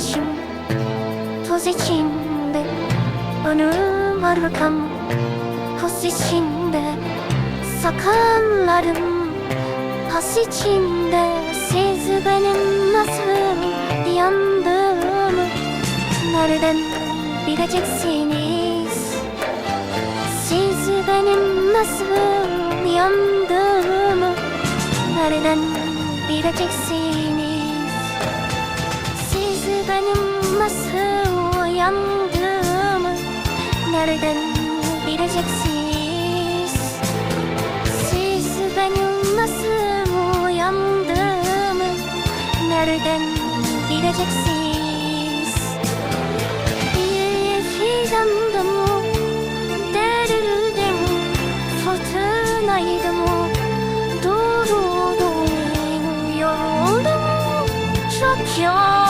başım toz içinde Önüm arkam pus içinde Sakallarım. Pas içinde Siz benim nasıl yandığımı Nereden bileceksiniz? Siz benim nasıl yandığımı Nereden bileceksiniz nasıl yandığımı Nereden bileceksiniz? Siz benim nasıl yandığımı Nereden bileceksiniz? Bir fidanda mı Derildim Fırtınaydı mı Durdum Yoruldum Çok yoruldum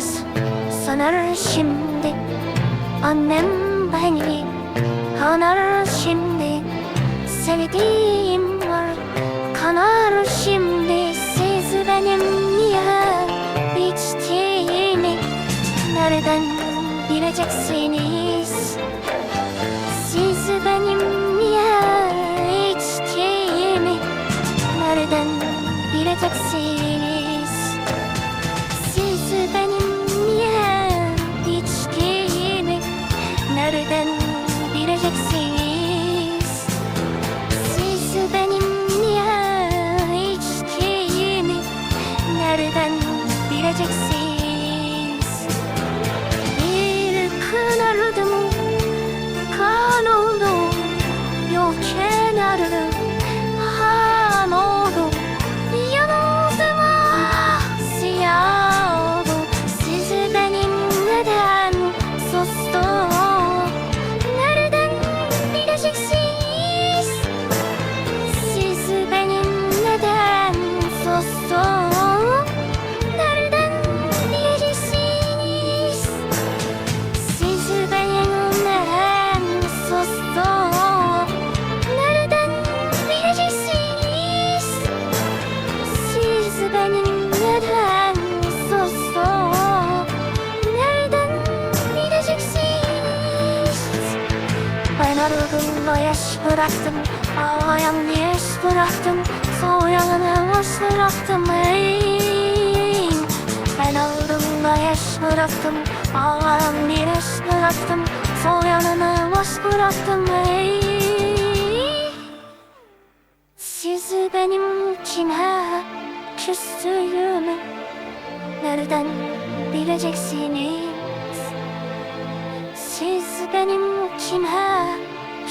Yıldız sanar şimdi Annem beni anar şimdi Sevdiğim var kanar şimdi Siz benim niye biçtiğimi Nereden bileceksiniz nereden bileceksiniz? Yaş bıraktım Ağlayan yaş bıraktım. Soğuyanı boş bıraktım ey. Ben aldığımda yaş bıraktım Ağlayan yaş bıraktım. Soğuyanı boş bıraktım ey. Siz benim kime küstüğümü Nereden bileceksiniz? Siz benim kime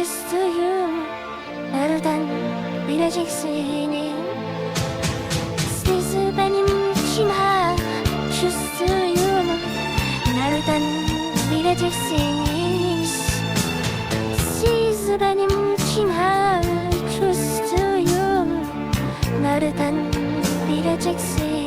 faşistiyim Nereden bileceksin? Sizi benim için her faşistiyim Nereden bileceksiniz? Siz benim için her faşistiyim Nereden bileceksiniz